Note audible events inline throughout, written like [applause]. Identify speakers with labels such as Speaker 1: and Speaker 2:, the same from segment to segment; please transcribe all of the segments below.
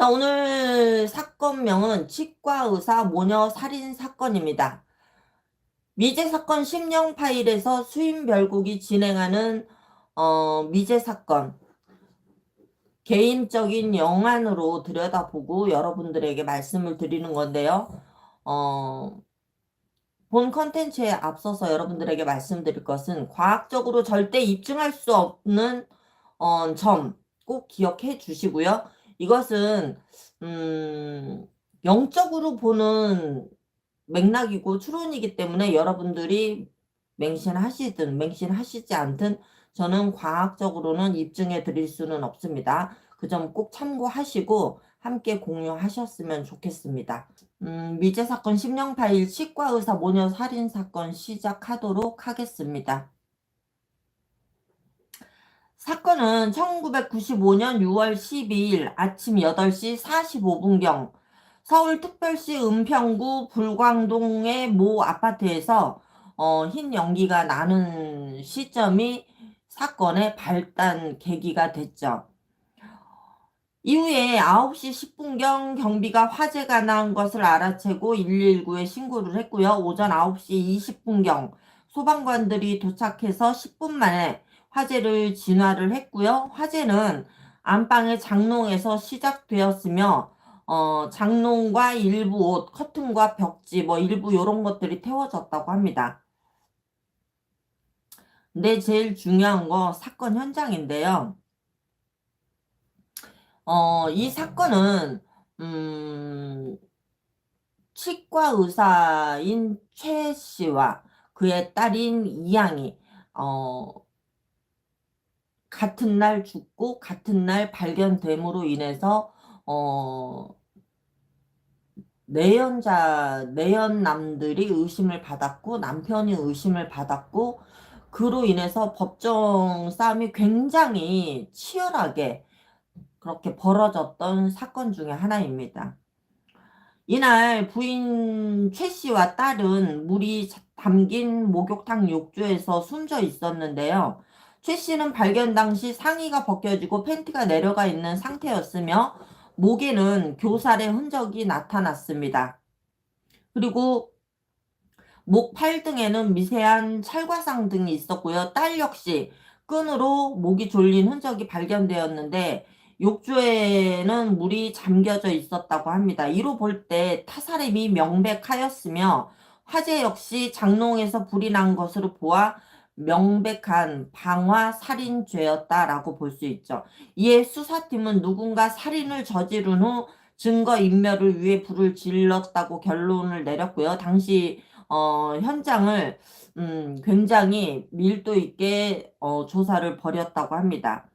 Speaker 1: 자, 오늘 사건명은 치과의사 모녀 살인 사건입니다. 미제 사건 심령 파일에서 수임 별국이 진행하는 어, 미제 사건 개인적인 영안으로 들여다보고 여러분들에게 말씀을 드리는 건데요. 어, 본 컨텐츠에 앞서서 여러분들에게 말씀드릴 것은 과학적으로 절대 입증할 수 없는 어, 점 꼭 기억해 주시고요. 이것은 음, 영적으로 보는 맥락이고 추론이기 때문에 여러분들이 맹신하시든 맹신하시지 않든 저는 과학적으로는 입증해 드릴 수는 없습니다. 그 점 꼭 참고하시고 함께 공유하셨으면 좋겠습니다. 음, 미제 사건 심령 파일 치과 의사 모녀 살인 사건 시작하도록 하겠습니다. 사건은 1995년 6월 12일 아침 8시 45분경 서울특별시 은평구 불광동의 모 아파트에서 어, 흰 연기가 나는 시점이 사건의 발단 계기가 됐죠. 이후에 9시 10분경 경비가 화재가 난 것을 알아채고 119에 신고를 했고요. 오전 9시 20분경 소방관들이 도착해서 10분 만에 화재를 진화를 했고요. 화재는 안방의 장롱에서 시작되었으며 어, 장롱과 일부 옷, 커튼과 벽지 뭐 일부 이런 것들이 태워졌다고 합니다. 근데 제일 중요한 거 사건 현장인데요. 어, 이 사건은 음, 치과 의사인 최 씨와 그의 딸인 이양이 어, 같은 날 죽고 같은 날 발견됨으로 인해서 어, 내연자 내연남들이 의심을 받았고 남편이 의심을 받았고 그로 인해서 법정 싸움이 굉장히 치열하게 그렇게 벌어졌던 사건 중에 하나입니다. 이날 부인 최 씨와 딸은 물이 담긴 목욕탕 욕조에서 숨져 있었는데요. 최 씨는 발견 당시 상의가 벗겨지고 팬티가 내려가 있는 상태였으며 목에는 교살의 흔적이 나타났습니다. 그리고 목 팔등에는 미세한 찰과상 등이 있었고요. 딸 역시 끈으로 목이 졸린 흔적이 발견되었는데 욕조에는 물이 잠겨져 있었다고 합니다. 이로 볼 때 타살임이 명백하였으며 화재 역시 장롱에서 불이 난 것으로 보아 명백한 방화 살인죄였다라고 볼 수 있죠. 이에 수사팀은 누군가 살인을 저지른 후 증거 인멸을 위해 불을 질렀다고 결론을 내렸고요. 당시 어, 현장을 음, 굉장히 밀도 있게 어, 조사를 벌였다고 합니다.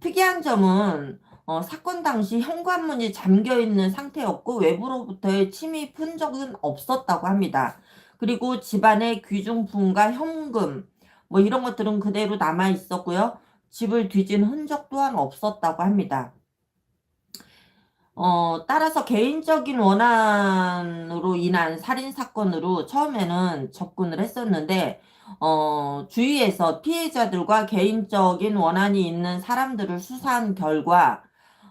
Speaker 1: 특이한 점은 어, 사건 당시 현관문이 잠겨 있는 상태였고 외부로부터의 침입 흔적은 없었다고 합니다. 그리고 집안의 귀중품과 현금 뭐 이런 것들은 그대로 남아 있었고요. 집을 뒤진 흔적 또한 없었다고 합니다. 어, 따라서 개인적인 원한으로 인한 살인 사건으로 처음에는 접근을 했었는데 어, 주위에서 피해자들과 개인적인 원한이 있는 사람들을 수사한 결과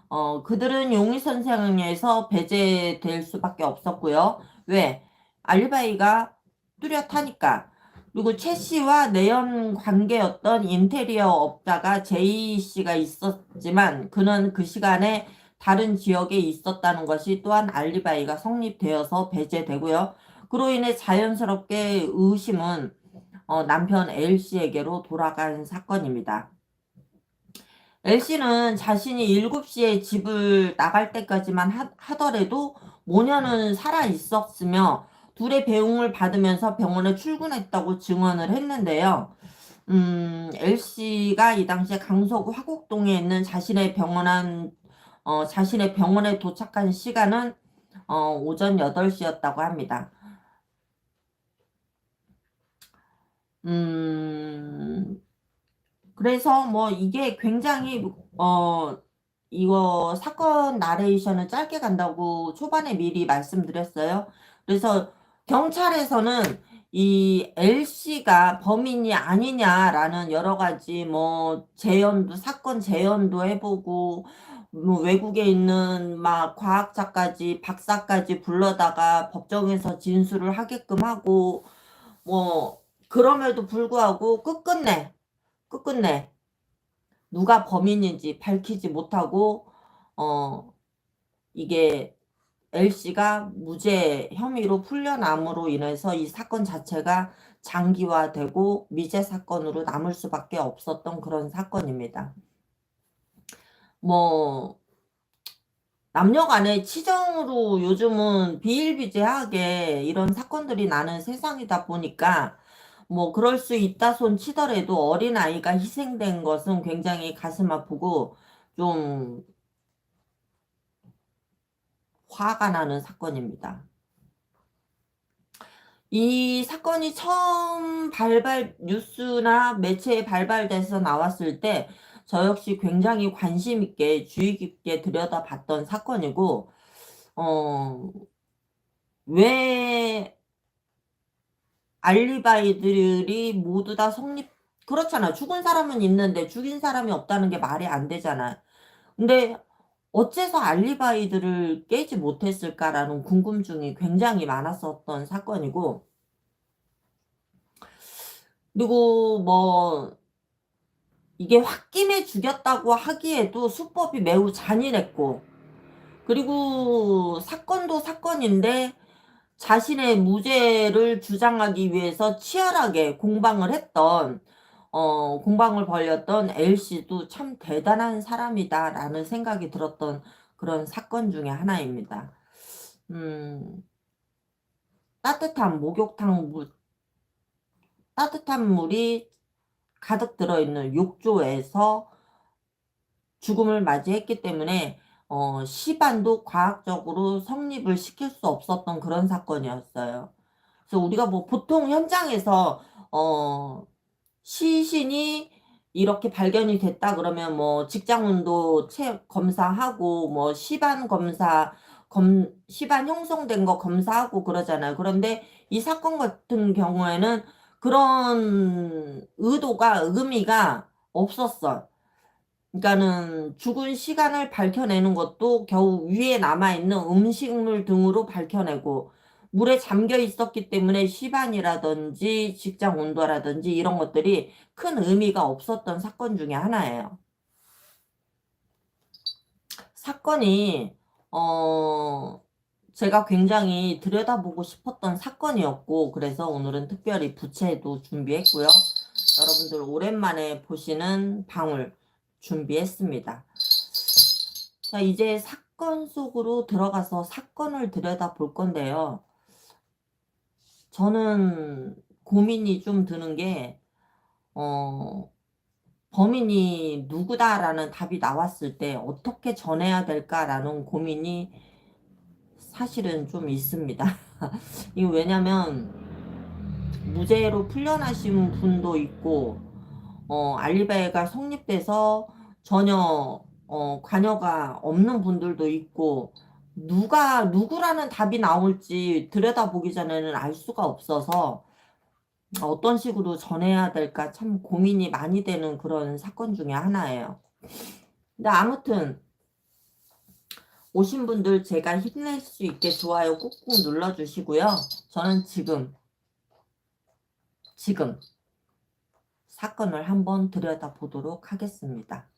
Speaker 1: 어, 그들은 용의 선생에서 배제될 수밖에 없었고요. 왜? 알리바이가 뚜렷하니까. 그리고 최 씨와 내연 관계였던 인테리어 업자가 제이 씨가 있었지만 그는 그 시간에 다른 지역에 있었다는 것이 또한 알리바이가 성립되어서 배제되고요. 그로 인해 자연스럽게 의심은 어, 남편 L씨에게로 돌아간 사건입니다. L씨는 자신이 7시에 집을 나갈 때까지만 하, 더라도 모녀는 살아 있었으며 둘의 배웅을 받으면서 병원에 출근했다고 증언을 했는데요. 음, L씨가 이 당시에 강서구 화곡동에 있는 자신의 병원한 어, 자신의 병원에 도착한 시간은 어, 오전 8시였다고 합니다. 음, 그래서 뭐 이게 굉장히 어 이거 사건 나레이션을 짧게 간다고 초반에 미리 말씀드렸어요. 그래서 경찰에서는 이 L씨가 범인이 아니냐라는 여러 가지 뭐 재연도 사건 재연도 해보고 뭐 외국에 있는 막 과학자까지 박사까지 불러다가 법정에서 진술을 하게끔 하고 뭐 그럼에도 불구하고 끝끝내 끝끝내 누가 범인인지 밝히지 못하고 어 이게 L씨가 무죄 혐의로 풀려남으로 인해서 이 사건 자체가 장기화되고 미제 사건으로 남을 수밖에 없었던 그런 사건입니다. 뭐 남녀 간의 치정으로 요즘은 비일비재하게 이런 사건들이 나는 세상이다 보니까 뭐 그럴 수 있다 손 치더라도 어린아이가 희생된 것은 굉장히 가슴 아프고 좀 화가 나는 사건입니다. 이 사건이 처음 발발 뉴스나 매체에 발발돼서 나왔을 때 저 역시 굉장히 관심 있게 주의 깊게 들여다봤던 사건이고 어, 왜 알리바이들이 모두 다 성립 그렇잖아. 죽은 사람은 있는데 죽인 사람이 없다는 게 말이 안 되잖아. 근데 어째서 알리바이들을 깨지 못했을까라는 궁금증이 굉장히 많았었던 사건이고 그리고 뭐 이게 홧김에 죽였다고 하기에도 수법이 매우 잔인했고 그리고 사건도 사건인데 자신의 무죄를 주장하기 위해서 치열하게 공방을 했던 어, 공방을 벌였던 L씨도 참 대단한 사람이다 라는 생각이 들었던 그런 사건 중에 하나입니다. 음, 따뜻한 목욕탕 물, 따뜻한 물이 가득 들어있는 욕조에서 죽음을 맞이했기 때문에 어, 시반도 과학적으로 성립을 시킬 수 없었던 그런 사건이었어요. 그래서 우리가 뭐 보통 현장에서 어, 시신이 이렇게 발견이 됐다 그러면 뭐 직장운도 체 검사하고 뭐 시반 검사 검 시반 형성된 거 검사하고 그러잖아요. 그런데 이 사건 같은 경우에는 그런 의도가 의미가 없었어. 그러니까는 죽은 시간을 밝혀내는 것도 겨우 위에 남아 있는 음식물 등으로 밝혀내고 물에 잠겨 있었기 때문에 시반이라든지 직장 온도라든지 이런 것들이 큰 의미가 없었던 사건 중에 하나예요. 사건이 어 제가 굉장히 들여다보고 싶었던 사건이었고 그래서 오늘은 특별히 부채도 준비했고요. 여러분들 오랜만에 보시는 방울 준비했습니다. 자 이제 사건 속으로 들어가서 사건을 들여다 볼 건데요. 저는 고민이 좀 드는 게 어, 범인이 누구다라는 답이 나왔을 때 어떻게 전해야 될까라는 고민이 사실은 좀 있습니다. [laughs] 이거 왜냐면 무죄로 풀려나신 분도 있고 어, 알리바이가 성립돼서 전혀 어, 관여가 없는 분들도 있고 누가 누구라는 답이 나올지 들여다보기 전에는 알 수가 없어서 어떤 식으로 전해야 될까 참 고민이 많이 되는 그런 사건 중에 하나예요. 근데 아무튼 오신 분들 제가 힘낼 수 있게 좋아요 꾹꾹 눌러주시고요. 저는 지금 지금 사건을 한번 들여다보도록 하겠습니다.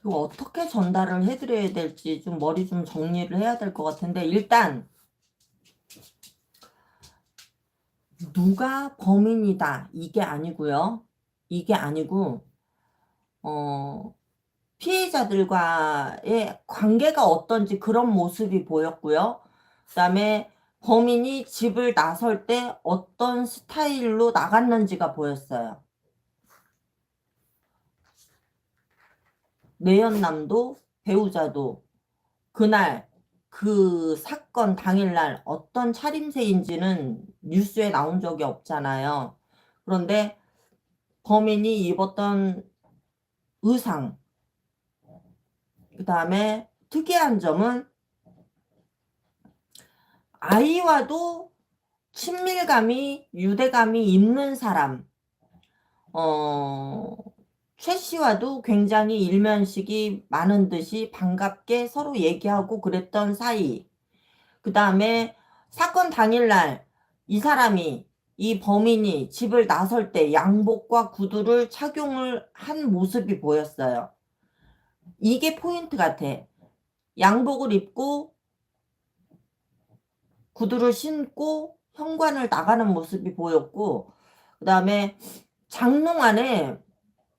Speaker 1: 이거 어떻게 전달을 해드려야 될지 좀 머리 좀 정리를 해야 될 것 같은데 일단 누가 범인이다 이게 아니고요. 이게 아니고 어 피해자들과의 관계가 어떤지 그런 모습이 보였고요. 그다음에 범인이 집을 나설 때 어떤 스타일로 나갔는지가 보였어요. 내연남도 배우자도 그날 그 사건 당일날 어떤 차림새인지는 뉴스에 나온 적이 없잖아요. 그런데 범인이 입었던 의상 그 다음에 특이한 점은 아이와도 친밀감이 유대감이 있는 사람 어, 최 씨와도 굉장히 일면식이 많은 듯이 반갑게 서로 얘기하고 그랬던 사이. 그 다음에 사건 당일날 이 사람이 이 범인이 집을 나설 때 양복과 구두를 착용을 한 모습이 보였어요. 이게 포인트 같아. 양복을 입고 구두를 신고 현관을 나가는 모습이 보였고 그 다음에 장롱 안에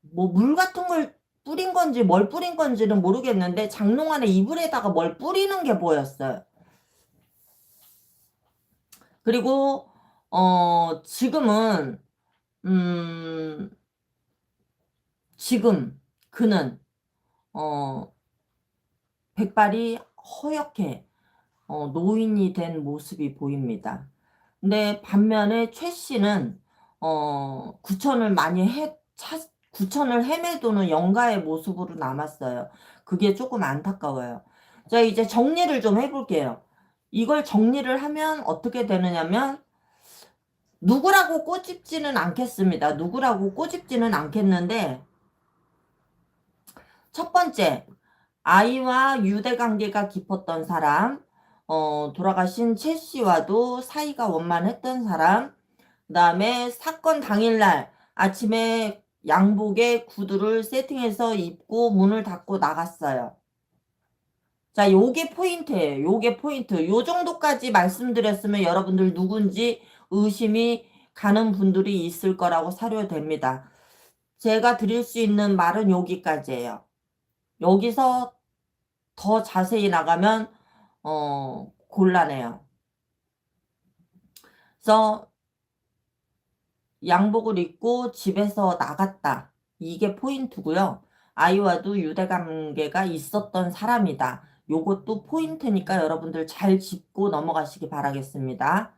Speaker 1: 뭐 물 같은 걸 뿌린 건지 뭘 뿌린 건지는 모르겠는데 장롱 안에 이불에다가 뭘 뿌리는 게 보였어요. 그리고 어 지금은 음 지금 그는 어 백발이 허옇게 어 노인이 된 모습이 보입니다. 근데 반면에 최 씨는 어 구천을 많이 해 찾, 구천을 헤매도는 영가의 모습으로 남았어요. 그게 조금 안타까워요. 자, 이제 정리를 좀 해볼게요. 이걸 정리를 하면 어떻게 되느냐면, 누구라고 꼬집지는 않겠습니다. 누구라고 꼬집지는 않겠는데, 첫 번째, 아이와 유대 관계가 깊었던 사람, 어, 돌아가신 최 씨와도 사이가 원만했던 사람, 그 다음에 사건 당일날 아침에 양복에 구두를 세팅해서 입고 문을 닫고 나갔어요. 자, 요게 포인트예요. 요게 포인트. 요 정도까지 말씀드렸으면 여러분들 누군지 의심이 가는 분들이 있을 거라고 사료됩니다. 제가 드릴 수 있는 말은 여기까지예요. 여기서 더 자세히 나가면 어, 곤란해요. 그래서 양복을 입고 집에서 나갔다. 이게 포인트고요. 아이와도 유대 관계가 있었던 사람이다. 요것도 포인트니까 여러분들 잘 짚고 넘어가시기 바라겠습니다.